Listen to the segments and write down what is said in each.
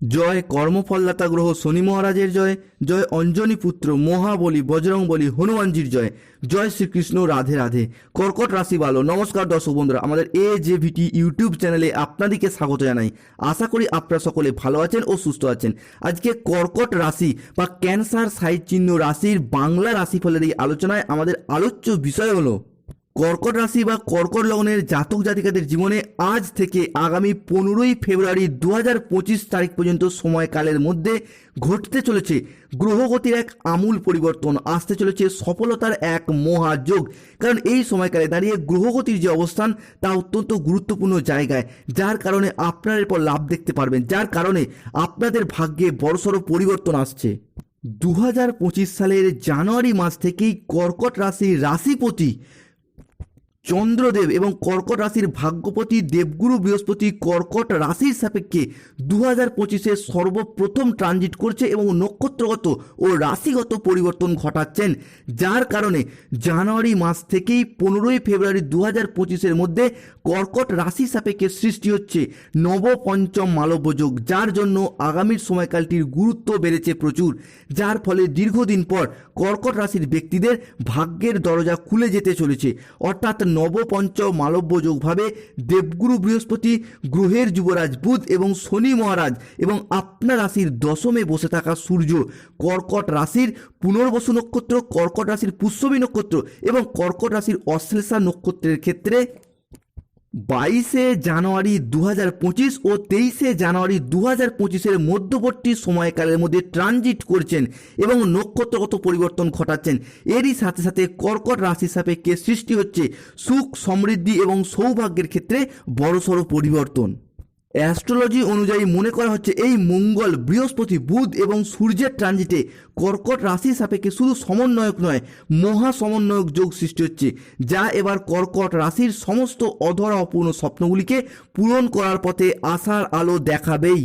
জয় কর্মফলদাতা গ্রহ শনি মহারাজের জয় জয় অঞ্জনী পুত্র মহাবলী বজরংবলী হনুমানজির জয় জয় শ্রীকৃষ্ণ রাধে রাধে। কর্কট রাশি ভালো নমস্কার দর্শক বন্ধুরা, আমাদের এ জে ভিটি ইউটিউব চ্যানেলে আপনাদেরকে স্বাগত জানাই। আশা করি আপনারা সকলে ভালো আছেন ও সুস্থ আছেন। আজকে কর্কট রাশি বা ক্যান্সার সাইড চিহ্ন রাশির বাংলা রাশিফলের এই আলোচনায় আমাদের আলোচ্য বিষয় হলো কর্কট রাশি বা কর্কট লগ্নের জাতক জাতিকাদের জীবনে আজ থেকে আগামী পনেরোই ফেব্রুয়ারি দু হাজার পঁচিশ তারিখ পর্যন্ত সময়কালের মধ্যে ঘটতে চলেছে। গ্রহগতির এক আমূল পরিবর্তন আসতে চলেছে। সফলতার এক মহাযোগ। কারণ এই সময়কালে দাঁড়িয়ে গ্রহগতির যে অবস্থান, তা অত্যন্ত গুরুত্বপূর্ণ জায়গায়। যার কারণে আপনার এরপর লাভ দেখতে পারবেন। যার কারণে আপনাদের ভাগ্যে বড়সড় পরিবর্তন আসছে। দু হাজার পঁচিশ সালের জানুয়ারি মাস থেকেই কর্কট রাশির রাশিপতি চন্দ্রদেব এবং কর্কট রাশির ভাগ্যপতি দেবগুরু বৃহস্পতি কর্কট রাশির সাপেক্ষে দু হাজার পঁচিশে সর্বপ্রথম ট্রানজিট করছে এবং নক্ষত্রগত ও রাশিগত পরিবর্তন ঘটাচ্ছেন। যার কারণে জানুয়ারি মাস থেকেই পনেরোই ফেব্রুয়ারি দু হাজার পঁচিশের মধ্যে কর্কট রাশি সাপেক্ষে সৃষ্টি হচ্ছে নবপঞ্চম মালব্যযোগ যার জন্য আগামীর সময়কালটির গুরুত্ব বেড়েছে প্রচুর। যার ফলে দীর্ঘদিন পর কর্কট রাশির ব্যক্তিদের ভাগ্যের দরজা খুলে যেতে চলেছে। অর্থাৎ নবপঞ্চ মালব্য যোগভাবে দেবগুরু বৃহস্পতি, গ্রহের যুবরাজ বুধ এবং শনি মহারাজ এবং আপনার রাশির দশমে বসে থাকা সূর্য, কর্কট রাশির পুনর্বসু নক্ষত্র, কর্কট রাশির পুষ্যমী নক্ষত্র এবং কর্কট রাশির অশ্লেষা নক্ষত্রের ক্ষেত্রে বাইশে জানুয়ারি দু হাজার পঁচিশ ও তেইশে জানুয়ারি দু হাজার পঁচিশের মধ্যবর্তী সময়কালের মধ্যে ট্রানজিট করছেন এবং নক্ষত্রগত পরিবর্তন ঘটাচ্ছেন। এরই সাথে সাথে কর্কট রাশি সাপেক্ষে সৃষ্টি হচ্ছে সুখ, সমৃদ্ধি এবং সৌভাগ্যের ক্ষেত্রে বড়সড় পরিবর্তন। অ্যাস্ট্রোলজি অনুযায়ী মনে করা হচ্ছে এই মঙ্গল, বৃহস্পতি, বুধ এবং সূর্যের ট্রানজিটে কর্কট রাশি সাপেক্ষে শুধু সমন্বয়ক নয় মহা সমন্বয়ক যোগ সৃষ্টি হচ্ছে, যা এবার কর্কট রাশির সমস্ত অধরা অপূর্ণ স্বপ্নগুলিকে পূরণ করার পথে আশার আলো দেখাবেই।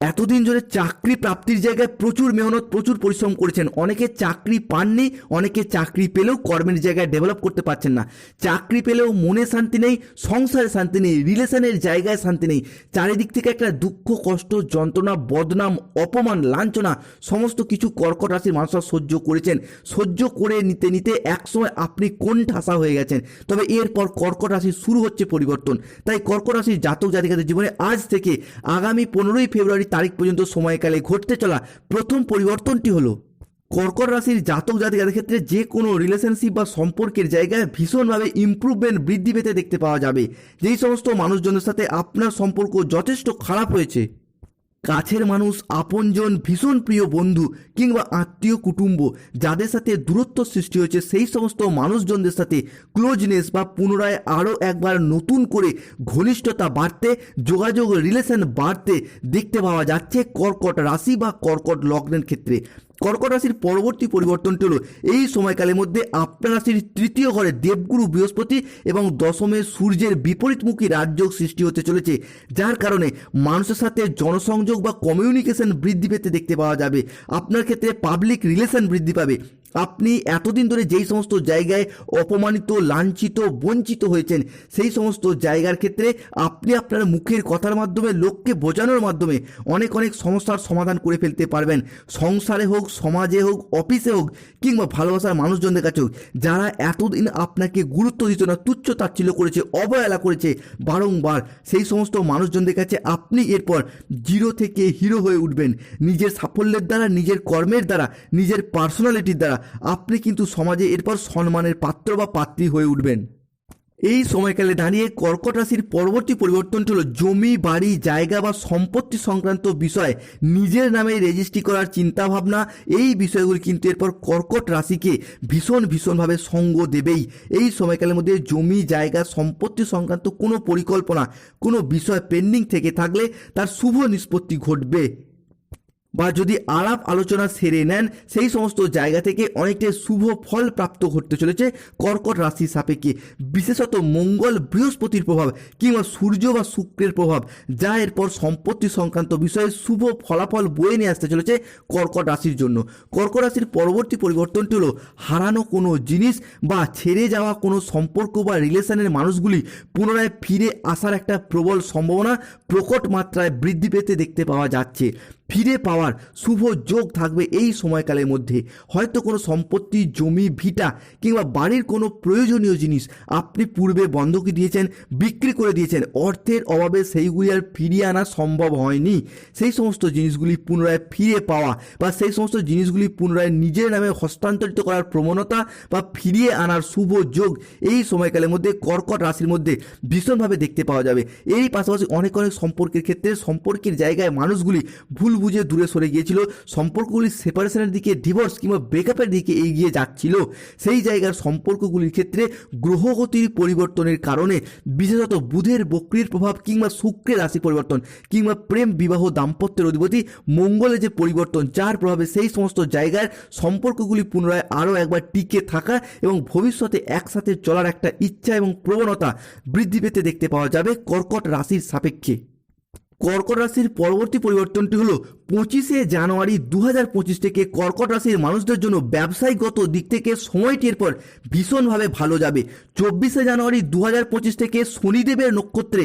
এতদিন ধরে চাকরি প্রাপ্তির জায়গায় প্রচুর মেহনত, প্রচুর পরিশ্রম করেছেন। অনেকে চাকরি পাননি, অনেকে চাকরি পেলেও কর্মের জায়গায় ডেভেলপ করতে পারছেন না। চাকরি পেলেও মনে শান্তি নেই, সংসারে শান্তি নেই, রিলেশনের জায়গায় শান্তি নেই। চারিদিক থেকে একটা দুঃখ, কষ্ট, যন্ত্রণা, বদনাম, অপমান, লাঞ্ছনা, সমস্ত কিছু কর্কট রাশির মানুষরা সহ্য করেছেন। সহ্য করে নিতে নিতে একসময় আপনি কোন ঠাসা হয়ে গেছেন? তবে এরপর কর্কট রাশি শুরু হচ্ছে পরিবর্তন। তাই কর্কট রাশির জাতক জাতিকাদের জীবনে আজ থেকে আগামী পনেরোই ফেব্রুয়ারি তারিখ পর্যন্ত সময়কালে ঘটতে চলা প্রথম পরিবর্তনটি হলো, কর্কট রাশির জাতক জাতিকাদের ক্ষেত্রে যে কোনো রিলেশনশিপ বা সম্পর্কের জায়গায় ভীষণভাবে ইম্প্রুভমেন্ট বৃদ্ধি পেতে দেখতে পাওয়া যাবে। যেই সমস্ত মানুষজনের সাথে আপনার সম্পর্ক যথেষ্ট খারাপ হয়েছে কাছের মানুষ, আপনজন, ভীষণ প্রিয় বন্ধু কিংবা আত্মীয় কুটুম্ব, যাদের সাথে দূরত্ব সৃষ্টি হয়েছে, সেই সমস্ত মানুষজনদের সাথে ক্লোজনেস বা পুনরায় আরও একবার নতুন করে ঘনিষ্ঠতা বাড়তে, যোগাযোগ রিলেশন বাড়তে দেখতে পাওয়া যাচ্ছে কর্কট রাশি বা কর্কট লগ্নের ক্ষেত্রে। কর্কট রাশির পরবর্তী পরিবর্তনটি হলো এই সময়কালের মধ্যে আপনার রাশির তৃতীয় ঘরে দেবগুরু, বৃহস্পতি এবং দশমে সূর্যের বিপরীতমুখী রাজযোগ সৃষ্টি হতে চলেছে, যার কারণে মানুষের সাথে জনসংযোগ বা কমিউনিকেশন বৃদ্ধি পেতে দেখতে পাওয়া যাবে। আপনার ক্ষেত্রে পাবলিক রিলেশন বৃদ্ধি পাবে। আপনি এতদিন ধরে যেই সমস্ত জায়গায় অপমানিত, লাঞ্ছিত, বঞ্চিত হয়েছেন, সেই সমস্ত জায়গার ক্ষেত্রে আপনি আপনার মুখের কথার মাধ্যমে, লোককে বোঝানোর মাধ্যমে অনেক অনেক সমস্যার সমাধান করে ফেলতে পারবেন। সংসারে হোক, সমাজে হোক, অফিসে হোক, কিংবা ভালোবাসার মানুষজনদের কাছে হোক, যারা এতদিন আপনাকে গুরুত্ব দিত না, তুচ্ছ তাচ্ছিল্য করেছে, অবহেলা করেছে, বারংবার, সেই সমস্ত মানুষজনদের কাছে আপনি এরপর জিরো থেকে হিরো হয়ে উঠবেন। নিজের সাফল্যের দ্বারা, নিজের কর্মের দ্বারা, নিজের পার্সোনালিটির দ্বারা। আপনি কিন্তু সমাজে এরপর সম্মানের পাত্র বা পাত্রী হয়ে উঠবেন। এই সময়কালে দাঁড়িয়ে কর্কট রাশির পরবর্তী পরিবর্তনটি হলো জমি, বাড়ি, জায়গা বা সম্পত্তি সংক্রান্ত বিষয়। নিজের নামে রেজিস্ট্রি করার চিন্তাভাবনা, এই বিষয়গুলি কিন্তু এরপর কর্কট রাশিকে ভীষণ ভীষণভাবে সঙ্গ দেবেই। এই সময়কালের মধ্যে জমি, জায়গা, সম্পত্তি সংক্রান্ত কোনো পরিকল্পনা, কোনো বিষয় পেন্ডিং থেকে থাকলে তার শুভ নিষ্পত্তি ঘটবে। বা যদি আলাপ আলোচনা সেরে নেন, সেই সমস্ত জায়গা থেকে অনেকটাই শুভ ফল প্রাপ্ত ঘটতে চলেছে কর্কট রাশির সাপেক্ষে। বিশেষত মঙ্গল বৃহস্পতির প্রভাব কিংবা সূর্য বা শুক্রের প্রভাব, যা এরপর সম্পত্তি সংক্রান্ত বিষয়ে শুভ ফলাফল বয়ে নিয়ে আসতে চলেছে কর্কট রাশির জন্য। কর্কট রাশির পরবর্তী পরিবর্তনটি হলো হারানো কোনো জিনিস বা ছেড়ে যাওয়া কোনো সম্পর্ক বা রিলেশনের মানুষগুলি পুনরায় ফিরে আসার একটা প্রবল সম্ভাবনা প্রকট মাত্রায় বৃদ্ধি পেতে দেখতে পাওয়া যাচ্ছে। ফিরে পাওয়ার শুভ যোগ থাকবে এই সময়কালের মধ্যে। হয়তো কোনো সম্পত্তি, জমি, ভিটা কিংবা বাড়ির কোনো প্রয়োজনীয় জিনিস আপনি পূর্বে বন্ধকি দিয়েছেন, বিক্রি করে দিয়েছেন। অর্থের অভাবে সেইগুলি আর ফিরিয়ে আনা সম্ভব হয়নি। সেই সমস্ত জিনিসগুলি পুনরায় ফিরে পাওয়া বা সেই সমস্ত জিনিসগুলি পুনরায় নিজের নামে হস্তান্তরিত করার প্রবণতা বা ফিরিয়ে আনার শুভ যোগ এই সময়কালের মধ্যে কর্কট রাশির মধ্যে ভীষণভাবে দেখতে পাওয়া যাবে। এই পাশাপাশি অনেক অনেক সম্পর্কের ক্ষেত্রে সম্পর্কের জায়গায় মানুষগুলি ভুল বুঝে দূরে সরে গিয়েছিল, সম্পর্কগুলি সেপারেশনের দিকে ডিভোর্স কিংবা ব্রেকআপের দিকে এগিয়ে যাচ্ছিল। সেই জায়গার সম্পর্কগুলির ক্ষেত্রে গ্রহগতির পরিবর্তনের কারণে বিশেষত বুধের বক্রির প্রভাব কিংবা শুক্রের রাশি পরিবর্তন কিংবা প্রেম, বিবাহ, দাম্পত্যের অধিপতি, মঙ্গলের যে পরিবর্তন, যার প্রভাবে সেই সমস্ত জায়গার সম্পর্কগুলি পুনরায় আরও একবার টিকে থাকা এবং ভবিষ্যতে একসাথে চলার একটা ইচ্ছা এবং প্রবণতা বৃদ্ধি পেতে দেখতে পাওয়া যাবে কর্কট রাশির সাপেক্ষে। কর্কট রাশির পরবর্তী পরিবর্তনটি হলো পঁচিশে জানুয়ারি দু হাজার পঁচিশ থেকে কর্কট রাশির মানুষদের জন্য ব্যবসায়িকগত দিক থেকে সময়টির পর ভীষণভাবে ভালো যাবে। চব্বিশে জানুয়ারি দু হাজার পঁচিশ থেকে শনিদেবের নক্ষত্রে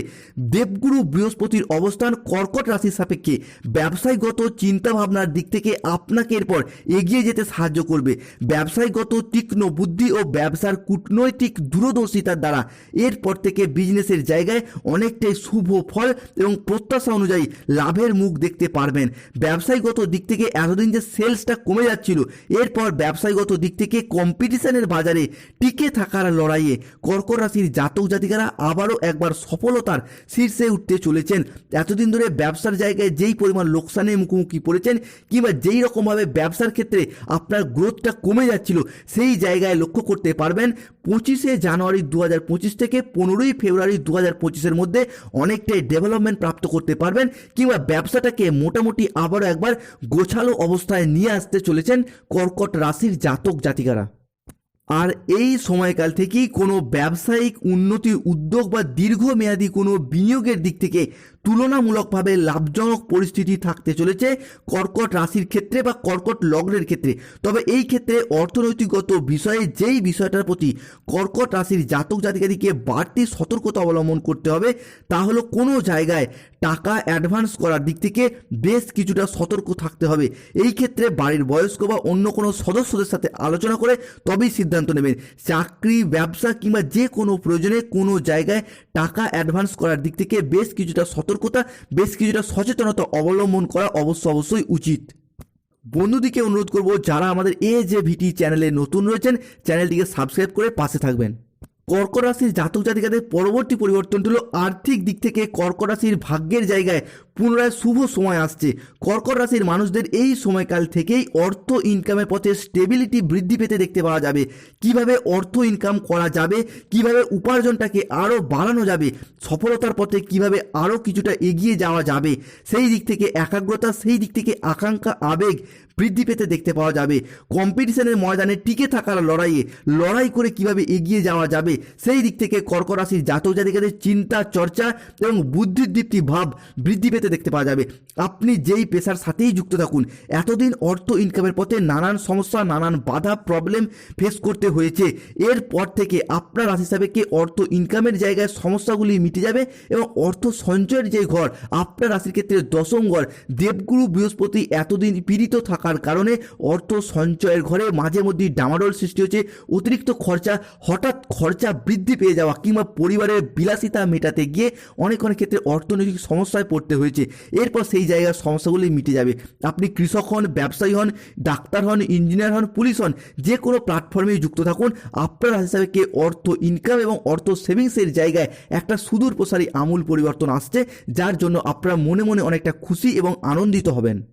দেবগুরু বৃহস্পতির অবস্থান কর্কট রাশির সাপেক্ষে। ব্যবসায়িকগত চিন্তাভাবনার দিক থেকে আপনাকে এরপর এগিয়ে যেতে সাহায্য করবে। ব্যবসায়িকগত তীক্ষ্ণ বুদ্ধি ও ব্যবসার কূটনৈতিক দূরদর্শিতার দ্বারা এরপর থেকে বিজনেসের জায়গায় অনেকটাই শুভ ফল এবং প্রত্যাশা অনুযায়ী লাভের মুখ দেখতে পারবেন। ব্যবসায়িকগত দিক থেকে এতদিন যে সেলসটা কমে যাচ্ছিল, এরপর ব্যবসায়িকগত দিক থেকে কম্পিটিশনের বাজারে টিকে থাকার লড়াইয়ে কর্কট রাশির জাতক জাতিকারা আবারও একবার সফলতার শীর্ষে উঠতে চলেছেন। এতদিন ধরে ব্যবসার জায়গায় যেই পরিমাণ লোকসানের মুখোমুখি পড়েছেন, কিংবা যেই রকমভাবে ব্যবসার ক্ষেত্রে আপনার গ্রোথটা কমে যাচ্ছিল, সেই জায়গায় লক্ষ্য করতে পারবেন পঁচিশে জানুয়ারি দু হাজার পঁচিশ থেকে পনেরোই ফেব্রুয়ারি দু হাজার পঁচিশের মধ্যে অনেকটাই ডেভেলপমেন্ট প্রাপ্ত করতে পারবেন কিংবা ব্যবসাটাকে মোটামুটি আবারও একবার গোছালো অবস্থায় নিয়ে আসতে চলেছেন কর্কট রাশির জাতক জাতিকারা। আর এই সময়কাল থেকেই কোনো ব্যবসায়িক উন্নতির উদ্যোগ বা দীর্ঘমেয়াদী কোনো বিনিয়োগের দিক থেকে তুলনামূলকভাবে লাভজনক পরিস্থিতি থাকতে চলেছে কর্কট রাশির ক্ষেত্রে বা কর্কট লগ্নের ক্ষেত্রে। তবে এই ক্ষেত্রে অর্থনৈতিকগত বিষয়ে যেই বিষয়টার প্রতি কর্কট রাশির জাতক জাতিকাদিকে বাড়তি সতর্কতা অবলম্বন করতে হবে, তা হলো কোনো জায়গায় টাকা অ্যাডভান্স করার দিক থেকে বেশ কিছুটা সতর্ক থাকতে হবে। এই ক্ষেত্রে বাড়ির বয়স্ক বা অন্য কোনো সদস্যদের সাথে আলোচনা করে তবেই সিদ্ধান্ত নেবেন। চাকরি, ব্যবসা কিংবা যে কোনো প্রয়োজনে কোনো জায়গায় টাকা অ্যাডভান্স করার দিক থেকে বেশ কিছুটা সতর্কতা বেশ কিছুটা সচেতনতা অবলম্বন করা অবশ্য অবশ্যই উচিত। বন্ধুদিকে অনুরোধ করব, যারা আমাদের এ যে ভিটি চ্যানেলে নতুন রয়েছেন, চ্যানেলটিকে সাবস্ক্রাইব করে পাশে থাকবেন। কর্কট রাশির জাতক জাতিকাদের পরবর্তী পরিবর্তনটি হল আর্থিক দিক থেকে কর্কট রাশির ভাগ্যের জায়গায় পুনরায় শুভ সময় আসছে। কর্কট রাশির মানুষদের এই সময়কাল থেকেই অর্থ ইনকামের পথে স্টেবিলিটি বৃদ্ধি পেতে দেখতে পাওয়া যাবে। কীভাবে অর্থ ইনকাম করা যাবে? কীভাবে উপার্জনটাকে আরও বাড়ানো যাবে? সফলতার পথে কীভাবে আরও কিছুটা এগিয়ে যাওয়া যাবে? সেই দিক থেকে একাগ্রতা, সেই দিক থেকে আকাঙ্ক্ষা, আবেগ বৃদ্ধি পেতে দেখতে পাওয়া যাবে। কম্পিটিশনের ময়দানে টিকে থাকার লড়াইয়ে, লড়াই করে কীভাবে এগিয়ে যাওয়া যাবে? সেই দিক থেকে কর্কট রাশির জাতক জাতিকাদের চিন্তা, চর্চা এবং বুদ্ধিদীপ্তি ভাব বৃদ্ধি পেতে দেখতে পাওয়া যাবে। আপনি যেই পেশার সাথেই যুক্ত থাকুন, এতদিন অর্থ ইনকামের পথে নানান সমস্যা, নানান বাধা প্রবলেম ফেস করতে হয়েছে। এরপর থেকে আপনার রাশি সাপেক্ষে অর্থ ইনকামের জায়গায় সমস্যাগুলি মিটে যাবে এবং অর্থ সঞ্চয়ের যে ঘর, আপনার রাশির ক্ষেত্রে দশম ঘর, দেবগুরু বৃহস্পতি এতদিন পীড়িত থাকার কারণে অর্থ সঞ্চয়ের ঘরে মাঝে মধ্যে ডামাডোল সৃষ্টি হচ্ছে অতিরিক্ত খরচা, হঠাৎ খরচা বৃদ্ধি পেয়ে যাওয়া কিংবা পরিবারের বিলাসিতা মেটাতে গিয়ে অনেক অনেক ক্ষেত্রে অর্থনৈতিক সমস্যায় পড়তে হয়েছে। এরপর সেই জায়গার সমস্যাগুলি মিটে যাবে। আপনি কৃষক হন, ব্যবসায়ী হন, ডাক্তার হন, ইঞ্জিনিয়ার হন, পুলিশ হন, যে কোনো প্ল্যাটফর্মে যুক্ত থাকুন। আপনার হিসাবে কে অর্থ ইনকাম এবং অর্থ সেভিংসের জায়গায় একটা সুদূর প্রসারী আমূল পরিবর্তন আসছে, যার জন্য আপনারা মনে মনে অনেকটা খুশি এবং আনন্দিত হবেন।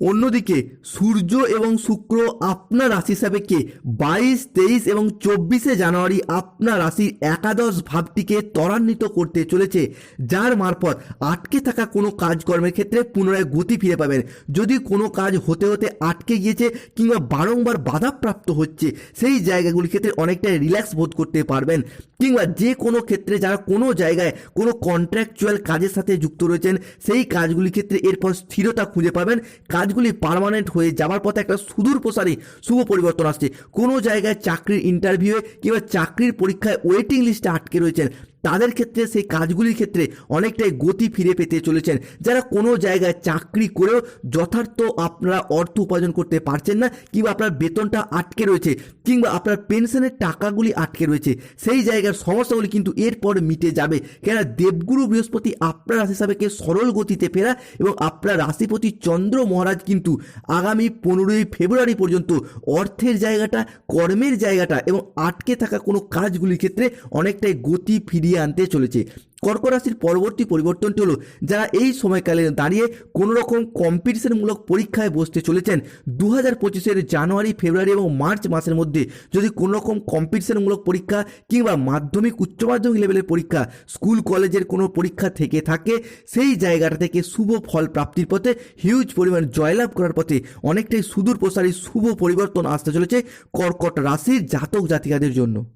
অন্যদিকে সূর্য এবং শুক্র আপনার রাশি সাপেক্ষে বাইশ, তেইশ এবং চব্বিশে জানুয়ারি আপনার রাশির একাদশ ভাবটিকে ত্বরান্বিত করতে চলেছে, যার মারফত আটকে থাকা কোনো কাজকর্মের ক্ষেত্রে পুনরায় গতি ফিরে পাবেন। যদি কোনো কাজ হতে হতে আটকে গিয়েছে কিংবা বারংবার বাধাপ্রাপ্ত হচ্ছে, সেই জায়গাগুলির ক্ষেত্রে অনেকটাই রিল্যাক্স বোধ করতে পারবেন। কিংবা যে কোনো ক্ষেত্রে যারা কোনো জায়গায় কোনো কন্ট্রাকচুয়াল কাজের সাথে যুক্ত রয়েছেন, সেই কাজগুলির ক্ষেত্রে এরপর স্থিরতা খুঁজে পাবেন। কাজগুলি পারমানেন্ট হয়ে যাওয়ার পথে একটা সুদূর প্রসারী শুভ পরিবর্তন আসছে। কোনো জায়গায় চাকরির ইন্টারভিউয়ে কিংবা চাকরির পরীক্ষায় ওয়েটিং লিস্টে আটকে রয়েছেন। তাদের ক্ষেত্রে, সেই কাজগুলির ক্ষেত্রে অনেকটাই গতি ফিরে পেতে চলেছেন। যারা কোনো জায়গায় চাকরি করেও যথার্থ আপনারা অর্থ উপার্জন করতে পারছেন না, কিংবা আপনার বেতনটা আটকে রয়েছে, কিংবা আপনার পেনশনের টাকাগুলি আটকে রয়েছে, সেই জায়গার সমস্যাগুলি কিন্তু এরপর মিটে যাবে। কেন দেবগুরু বৃহস্পতি আপনার রাশি সাপেক্ষে সরল গতিতে ফেরা এবং আপনার রাশিপতি চন্দ্র মহারাজ কিন্তু আগামী পনেরোই ফেব্রুয়ারি পর্যন্ত অর্থের জায়গাটা, কর্মের জায়গাটা এবং আটকে থাকা কোনো কাজগুলির ক্ষেত্রে অনেকটাই গতি ফিরিয়ে আনতে চলেছে। কর্ক রাশির পরবর্তী পরিবর্তনটি হলো, যারা এই সময়কালে দাঁড়িয়ে কোনো রকম কম্পিটিশনমূলক পরীক্ষায় বসতে চলেছেন দু হাজার পঁচিশের জানুয়ারি, ফেব্রুয়ারি এবং মার্চ মাসের মধ্যে যদি কোনো রকম কম্পিটিশনমূলক পরীক্ষা কিংবা মাধ্যমিক, উচ্চ মাধ্যমিক লেভেলের পরীক্ষা স্কুল কলেজের কোনো পরীক্ষা থেকে থাকে, সেই জায়গাটা থেকে শুভ ফল প্রাপ্তির পথে হিউজ পরিমাণ জয়লাভ করার পথে অনেকটাই সুদূর প্রসারী শুভ পরিবর্তন আসতে চলেছে কর্কট রাশির জাতক জাতিকাদের জন্য।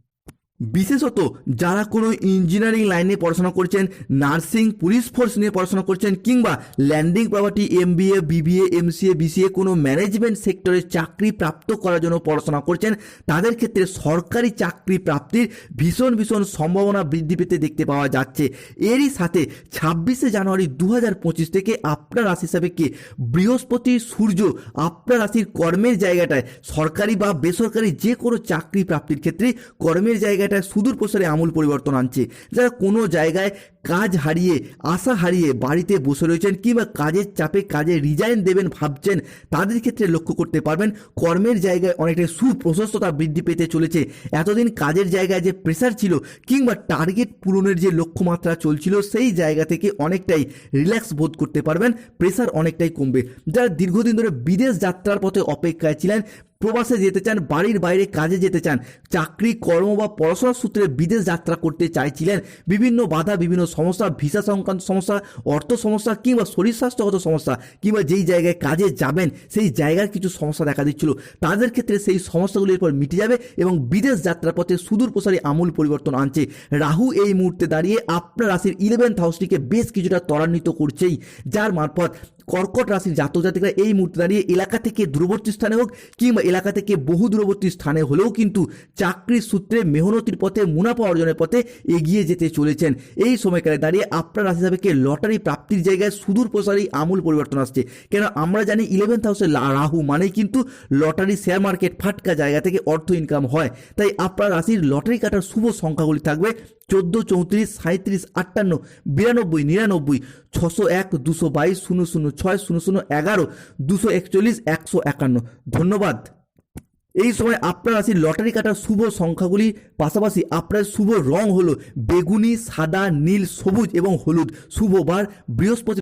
বিশেষত যারা কোনো ইঞ্জিনিয়ারিং লাইনে পড়াশোনা করছেন নার্সিং পুলিশ ফোর্স নিয়ে পড়াশোনা করছেন, কিংবা landing property MBA BBA MCA BCA কোনো ম্যানেজমেন্ট সেক্টরে চাকরি প্রাপ্ত করার জন্য পড়াশোনা করছেন, তাদের ক্ষেত্রে সরকারি চাকরি প্রাপ্তির ভীষণ ভীষণ সম্ভাবনা বৃদ্ধি পেতে দেখতে পাওয়া যাচ্ছে। এরই সাথে ছাব্বিশে জানুয়ারি দু হাজার পঁচিশ থেকে আপনার রাশি হিসাবে কি বৃহস্পতি, সূর্য আপনার রাশির কর্মের জায়গাটায় সরকারি বা বেসরকারি যে কোনো চাকরি প্রাপ্তির ক্ষেত্রে কর্মের জায়গাটায় সুদূর প্রসারে আমূল পরিবর্তন আনছে। যারা কোনো জায়গায় কাজ হারিয়ে, আশা হারিয়ে বাড়িতে বসে রয়েছেন কিংবা কাজের চাপে কাজে রিজাইন দেবেন ভাবছেন, তাদের ক্ষেত্রে লক্ষ্য করতে পারবেন কর্মের জায়গায় অনেকটা সুপ্রশস্ততা বৃদ্ধি পেতে চলেছে। এতদিন কাজের জায়গায় যে প্রেশার ছিল কিংবা টার্গেট পূরণের যে লক্ষ্যমাত্রা চলছিল, সেই জায়গা থেকে অনেকটাই রিল্যাক্স বোধ করতে পারবেন প্রেশার অনেকটাই কমবে। যারা দীর্ঘদিন ধরে বিদেশ যাত্রার পথে অপেক্ষায় ছিলেন প্রবাসে যেতে চান, বাড়ির বাইরে কাজে যেতে চান, চাকরি, কর্ম বা পড়াশোনার সূত্রে বিদেশ যাত্রা করতে চাইছিলেন। বিভিন্ন বাধা, বিভিন্ন সমস্যা, ভিসা সংক্রান্ত সমস্যা, অর্থ সমস্যা কিংবা শরীর স্বাস্থ্যগত সমস্যা কিংবা যেই জায়গায় কাজে যাবেন, সেই জায়গার কিছু সমস্যা দেখা দিচ্ছিল। তাদের ক্ষেত্রে সেই সমস্যাগুলির পর মিটে যাবে এবং বিদেশ যাত্রার পথে সুদূর প্রসারী আমূল পরিবর্তন আনছে। রাহু এই মুহূর্তে দাঁড়িয়ে আপনার রাশির ইলেভেন্থ হাউসটিকে বেশ কিছুটা ত্বরান্বিত করছেই, যার মারফত কর্কট রাশির জাতক জাতিকরা এই মুহূর্তে দাঁড়িয়ে এলাকা থেকে দূরবর্তী স্থানে হোক কিংবা এলাকা থেকে বহু দূরবর্তী স্থানে হলেও কিন্তু চাকরির সূত্রে মেহনতির পথে, মুনাফা অর্জনের পথে এগিয়ে যেতে চলেছেন। এই সময়কালে দাঁড়িয়ে আপনার রাশি সাপেক্ষে লটারি প্রাপ্তির জায়গায় সুদূর প্রসারী আমূল পরিবর্তন আসছে। কেন? আমরা জানি ইলেভেন্থ হাউসে রাহু মানেই কিন্তু লটারি শেয়ার মার্কেট ফাটকা জায়গা থেকে অর্থ ইনকাম হয়। তাই আপনার রাশির লটারি কাটার শুভ সংখ্যাগুলি থাকবে চোদ্দ, চৌত্রিশ সাঁত্রিশ আটান্ন, বিরানব্বই, নিরানব্বই, ছশো এক, দুশো বাইশ, শূন্য শূন্য ছয় শূন্য শূন্য এগারো, দুশো একচল্লিশ, একশো একান্ন। ধন্যবাদ। এই সময় আপনার রাশির লটারি কাটার শুভ সংখ্যাগুলি, পাশাপাশি আপনার শুভ রং হলো বেগুনি, সাদা, নীল, সবুজ এবং হলুদ। শুভ বার, বৃহস্পতি